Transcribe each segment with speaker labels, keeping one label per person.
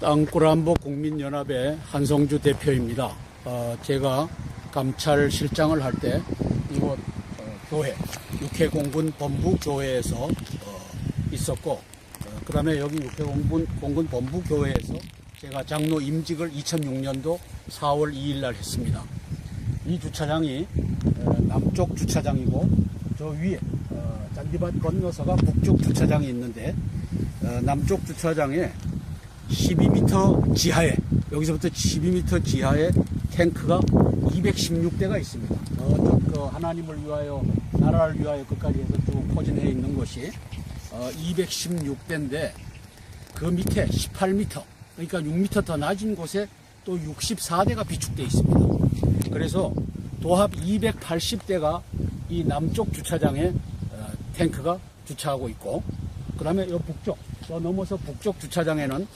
Speaker 1: 땅꾸란보 국민연합의 한성주 대표입니다. 어, 제가 감찰실장을 할 때 이곳 어, 교회 육해공군 본부 교회에서 어, 있었고 그 다음에 여기 육해공군 공군 본부 교회에서 제가 장로 임직을 2006년도 4월 2일 날 했습니다. 이 주차장이 어, 남쪽 주차장이고 저 위에 어, 잔디밭 건너서가 북쪽 주차장이 있는데 어, 남쪽 주차장에 12m 지하에 여기서부터 12m 지하에 탱크가 216대가 있습니다. 저쪽 그 하나님을 위하여 나라를 위하여 끝까지 해서 쭉 포진해 있는 것이 어, 216대인데 그 밑에 18m 그러니까 6m 더 낮은 곳에 또 64대가 비축돼 있습니다. 그래서 도합 280대가 이 남쪽 주차장에 어, 탱크가 주차하고 있고 그 다음에 이 북쪽 저 넘어서 북쪽 주차장에는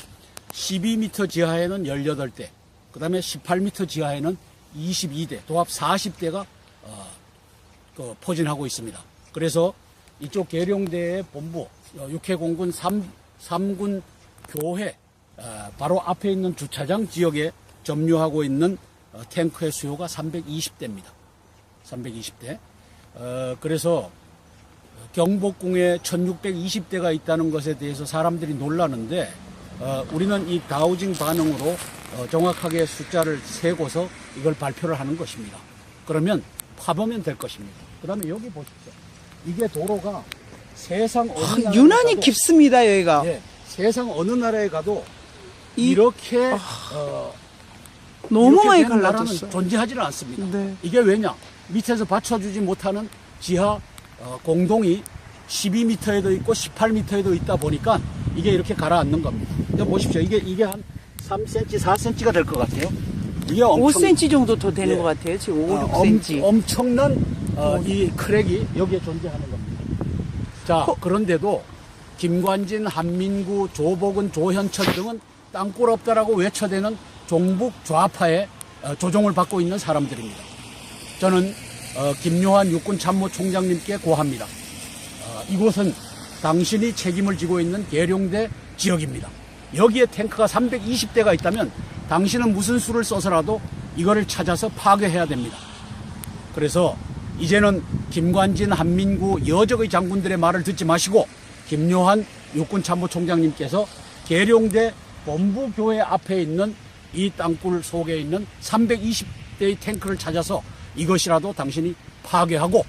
Speaker 1: 12m 지하에는 18대, 그 다음에 18m 지하에는 22대, 도합 40대가 어, 그 포진하고 있습니다. 그래서 이쪽 계룡대의 본부, 어, 육해공군 3, 삼군 교회 어, 바로 앞에 있는 주차장 지역에 점유하고 있는 어, 탱크의 수요가 320대입니다. 320대. 어, 그래서 경복궁에 1620대가 있다는 것에 대해서 사람들이 놀라는데 어, 우리는 이 다우징 반응으로 어, 정확하게 숫자를 세고서 이걸 발표를 하는 것입니다. 그러면 파보면 될 것입니다. 그 다음에 여기 보십시오. 이게 도로가 세상 어느
Speaker 2: 아,
Speaker 1: 나라에
Speaker 2: 유난히
Speaker 1: 가도,
Speaker 2: 깊습니다 여기가.
Speaker 1: 예, 세상 어느 나라에 가도
Speaker 2: 이-
Speaker 1: 이렇게 어,
Speaker 2: 너무
Speaker 1: 이렇게
Speaker 2: 많이 갈라졌어.
Speaker 1: 존재하지는 않습니다.
Speaker 2: 네.
Speaker 1: 이게 왜냐? 밑에서 받쳐주지 못하는 지하 어, 공동이 12m에도 있고 18m에도 있다 보니까 이게 이렇게 가라앉는 겁니다. 보십시오. 이게 이게 한 3cm, 4cm가 될 것 같아요. 이게 엄청
Speaker 2: 5cm 정도 더 되는
Speaker 1: 예.
Speaker 2: 것 같아요. 지금 5,
Speaker 1: 어,
Speaker 2: 6cm.
Speaker 1: 엄, 엄청난 어, 이 크랙이 여기에 존재하는 겁니다. 자,
Speaker 2: 어?
Speaker 1: 그런데도 김관진, 한민구, 조복은, 조현철 등은 땅굴 없다라고 외쳐대는 종북 좌파의 어, 조종을 받고 있는 사람들입니다. 저는 어, 김요한 육군 참모 총장님께 고합니다. 어, 이곳은 당신이 책임을 지고 있는 계룡대 지역입니다. 여기에 탱크가 320대가 있다면 당신은 무슨 수를 써서라도 이거를 찾아서 파괴해야 됩니다. 그래서 이제는 김관진, 한민구, 여적의 장군들의 말을 듣지 마시고 김요한 육군참모총장님께서 계룡대 본부교회 앞에 있는 이 땅굴 속에 있는 320대의 탱크를 찾아서 이것이라도 당신이 파괴하고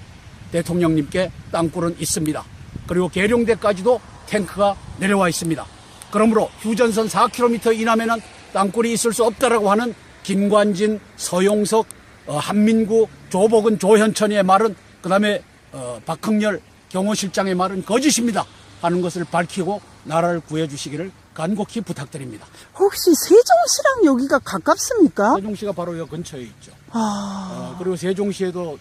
Speaker 1: 대통령님께 땅굴은 있습니다. 그리고 계룡대까지도 탱크가 내려와 있습니다. 그러므로 휴전선 4km 이남에는 땅굴이 있을 수 없다라고 하는 김관진, 서용석, 어, 한민구, 조복은, 조현천의 말은 그 다음에 어, 박흥렬 경호실장의 말은 거짓입니다. 하는 것을 밝히고 나라를 구해주시기를 간곡히 부탁드립니다.
Speaker 2: 혹시 세종시랑 여기가 가깝습니까?
Speaker 1: 세종시가 바로 여 근처에 있죠.
Speaker 2: 아,
Speaker 1: 어, 그리고 세종시에도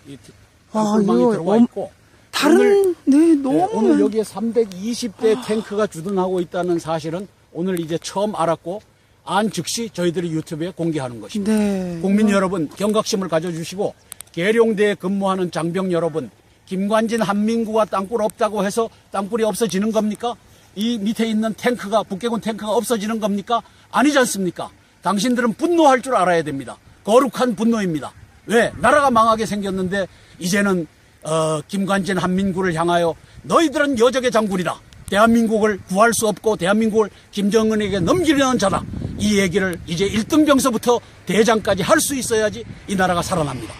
Speaker 1: 이
Speaker 2: 아,
Speaker 1: 땅굴망이
Speaker 2: 이거
Speaker 1: 들어와
Speaker 2: 엄-
Speaker 1: 있고
Speaker 2: 다른 네
Speaker 1: 네,
Speaker 2: 너무
Speaker 1: 오늘
Speaker 2: 많-
Speaker 1: 여기에 320대 탱크가 주둔하고 있다는 사실은 오늘 이제 처음 알았고 안 즉시 저희들이 유튜브에 공개하는 것입니다.
Speaker 2: 네.
Speaker 1: 국민 여러분 경각심을 가져주시고 계룡대에 근무하는 장병 여러분 김관진 한민구가 땅굴 없다고 해서 땅굴이 없어지는 겁니까? 이 밑에 있는 탱크가 북계군 탱크가 없어지는 겁니까? 아니지 않습니까? 당신들은 분노할 줄 알아야 됩니다. 거룩한 분노입니다. 왜? 나라가 망하게 생겼는데 이제는 어, 김관진 한민구를 향하여 너희들은 여적의 장군이다. 대한민국을 구할 수 없고 대한민국을 김정은에게 넘기려는 자다. 이 얘기를 이제 1등 병서부터 대장까지 할 수 있어야지 이 나라가 살아납니다.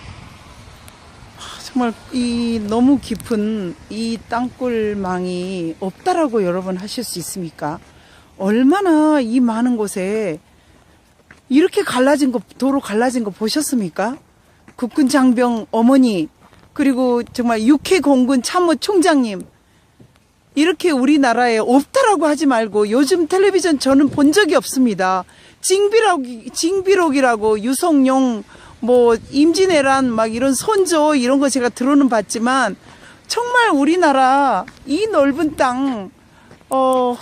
Speaker 2: 정말 이 너무 깊은 이 땅굴망이 없다라고 여러분 하실 수 있습니까? 얼마나 이 많은 곳에 이렇게 갈라진 거 도로 갈라진 거 보셨습니까? 국군 장병 어머니 그리고 정말 육해 공군 참모 총장님 이렇게 우리나라에 없다라고 하지 말고 요즘 텔레비전 저는 본 적이 없습니다. 징비록, 징비록이라고 유성룡, 뭐, 임진왜란 막 이런 선조 이런 거 제가 들어는 봤지만 정말 우리나라 이 넓은 땅, 어,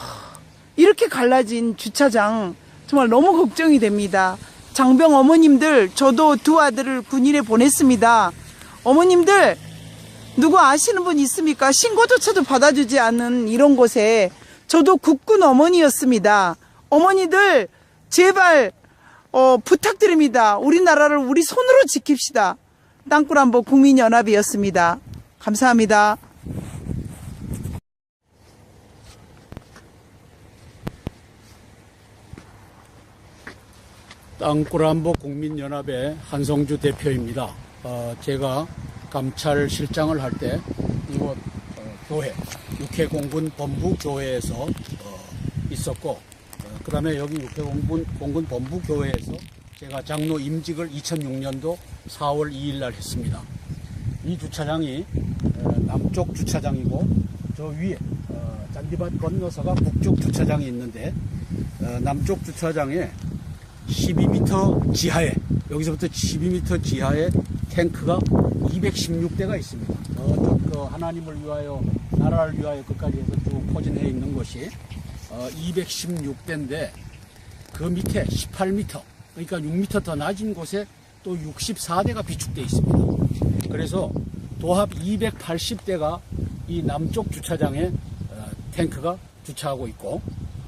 Speaker 2: 이렇게 갈라진 주차장 정말 너무 걱정이 됩니다. 장병 어머님들, 저도 두 아들을 군인에 보냈습니다. 어머님들, 누구 아시는 분 있습니까? 신고조차도 받아주지 않은 이런 곳에 저도 국군 어머니였습니다. 어머니들 제발 어, 부탁드립니다. 우리나라를 우리 손으로 지킵시다. 땅굴안보 국민연합이었습니다. 감사합니다.
Speaker 1: 땅굴안보 국민연합의 한성주 대표입니다. 어, 제가 감찰실장을 할 때 이곳 어, 교회 육해공군 본부 교회에서 어, 있었고 그 다음에 여기 육해공군 공군 본부 교회에서 제가 장로 임직을 2006년도 4월 2일 날 했습니다. 이 주차장이 어, 남쪽 주차장이고 저 위에 어, 잔디밭 건너서가 북쪽 주차장이 있는데 어, 남쪽 주차장에 12m 지하에 여기서부터 12m 지하에 탱크가 216대가 있습니다. 어, 그 하나님을 위하여 나라를 위하여 끝까지 해서 쭉 포진해 있는 것이 어, 216대인데 그 밑에 18m 그러니까 6m 더 낮은 곳에 또 64대가 비축돼 있습니다. 그래서 도합 280대가 이 남쪽 주차장에 어, 탱크가 주차하고 있고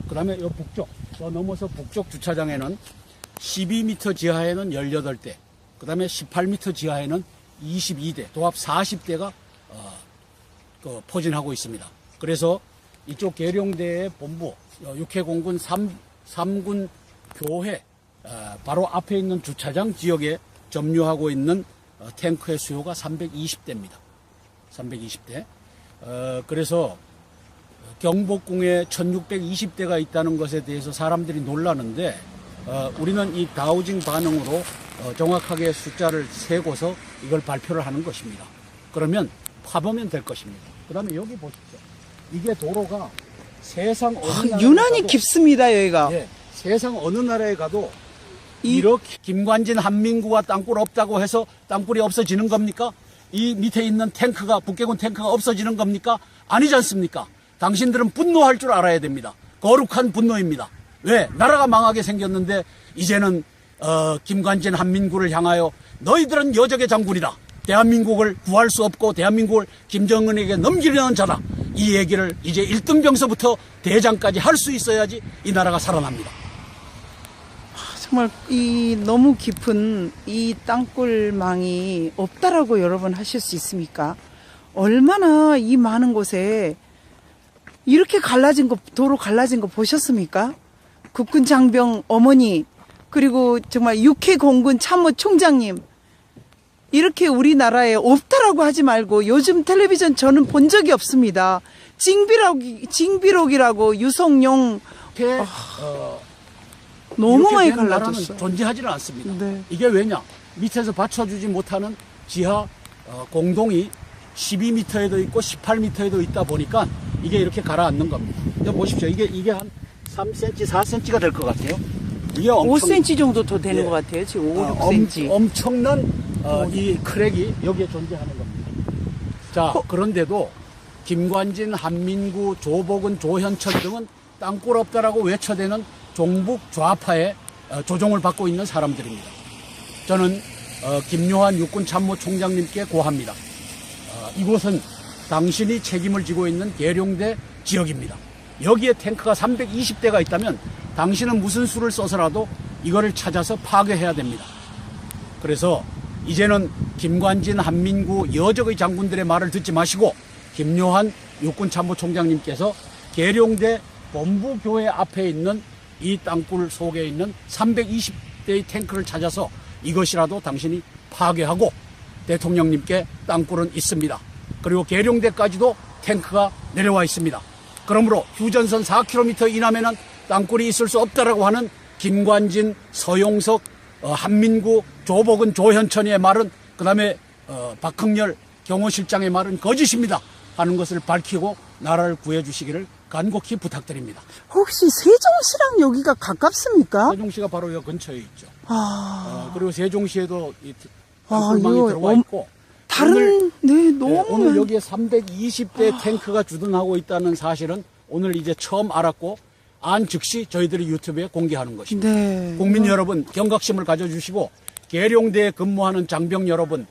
Speaker 1: 그 다음에 이 북쪽 저 넘어서 북쪽 주차장에는 12m 지하에는 18대 그 다음에 18m 지하에는 22대 도합 40대가 어, 그 포진하고 있습니다. 그래서 이쪽 계룡대의 본부 어, 육해공군 3, 삼군 교회 어, 바로 앞에 있는 주차장 지역에 점유하고 있는 어, 탱크의 수요가 320대입니다. 320대. 어, 그래서 경복궁에 1620대가 있다는 것에 대해서 사람들이 놀라는데 어, 우리는 이 다우징 반응으로 어, 정확하게 숫자를 세고서 이걸 발표를 하는 것입니다. 그러면 파보면 될 것입니다. 그 다음에 여기 보십시오. 이게 도로가 세상 어느
Speaker 2: 아, 유난히
Speaker 1: 가도
Speaker 2: 깊습니다, 여기가.
Speaker 1: 예, 세상 어느 나라에 가도
Speaker 2: 이-
Speaker 1: 이렇게 김관진 한민구가 땅굴 없다고 해서 땅굴이 없어지는 겁니까? 이 밑에 있는 탱크가 북계군 탱크가 없어지는 겁니까? 아니지 않습니까? 당신들은 분노할 줄 알아야 됩니다. 거룩한 분노입니다. 왜? 나라가 망하게 생겼는데 이제는 어, 김관진 한민구를 향하여 너희들은 여적의 장군이다. 대한민국을 구할 수 없고 대한민국을 김정은에게 넘기려는 자다. 이 얘기를 이제 1등 병서부터 대장까지 할 수 있어야지 이 나라가 살아납니다.
Speaker 2: 정말 이 너무 깊은 이 땅굴망이 없다라고 여러분 하실 수 있습니까? 얼마나 이 많은 곳에 이렇게 갈라진 거 도로 갈라진 거 보셨습니까? 국군 장병 어머니 그리고 정말 육해 공군 참모 총장님 이렇게 우리나라에 없다라고 하지 말고 요즘 텔레비전 저는 본 적이 없습니다. 징비록 징비록이라고 유성용
Speaker 1: 이렇게 어,
Speaker 2: 너무 많이 갈라졌어요.
Speaker 1: 존재하지는 않습니다.
Speaker 2: 네.
Speaker 1: 이게 왜냐? 밑에서 받쳐주지 못하는 지하 어, 공동이 12m에도 있고 18m에도 있다 보니까 이게 이렇게 가라앉는 겁니다. 이거 보십시오. 이게 이게 한 3cm, 4cm가 될 것 같아요. 이게 엄청
Speaker 2: 5cm 정도 더 되는
Speaker 1: 예.
Speaker 2: 것 같아요. 지금 5,
Speaker 1: 어,
Speaker 2: 6cm.
Speaker 1: 엄, 청난 어, 이 크랙이 여기에 존재하는 겁니다. 자, 그런데도 김관진, 한민구, 조복은, 조현철 등은 땅굴 없다라고 외쳐대는 종북 좌파의 어, 조종을 받고 있는 사람들입니다. 저는 어, 김요한 육군 참모총장님께 고합니다. 어, 이곳은 당신이 책임을 지고 있는 계룡대 지역입니다. 여기에 탱크가 320대가 있다면 당신은 무슨 수를 써서라도 이거를 찾아서 파괴해야 됩니다. 그래서 이제는 김관진, 한민구, 여적의 장군들의 말을 듣지 마시고 김요한 육군 참모총장님께서 계룡대 본부교회 앞에 있는 이 땅굴 속에 있는 320대의 탱크를 찾아서 이것이라도 당신이 파괴하고 대통령님께 땅굴은 있습니다. 그리고 계룡대까지도 탱크가 내려와 있습니다. 그러므로 휴전선 4km 이남에는 땅굴이 있을 수 없다라고 하는 김관진, 서용석, 어, 한민구, 조복은, 조현천의 말은 그다음에 어, 박흥렬 경호실장의 말은 거짓입니다. 하는 것을 밝히고 나라를 구해주시기를 간곡히 부탁드립니다.
Speaker 2: 혹시 세종시랑 여기가 가깝습니까?
Speaker 1: 세종시가 바로 여 근처에 있죠.
Speaker 2: 아,
Speaker 1: 어, 그리고 세종시에도 이
Speaker 2: 아, 이거
Speaker 1: 들어와
Speaker 2: 엄-
Speaker 1: 있고
Speaker 2: 다른, 네,
Speaker 1: 네,
Speaker 2: 너무.
Speaker 1: 오늘
Speaker 2: 많-
Speaker 1: 여기에 320대 탱크가 주둔하고 있다는 사실은 오늘 이제 처음 알았고 안 즉시 저희들이 유튜브에 공개하는 것입니다.
Speaker 2: 네.
Speaker 1: 국민 여러분 경각심을 가져주시고 계룡대에 근무하는 장병 여러분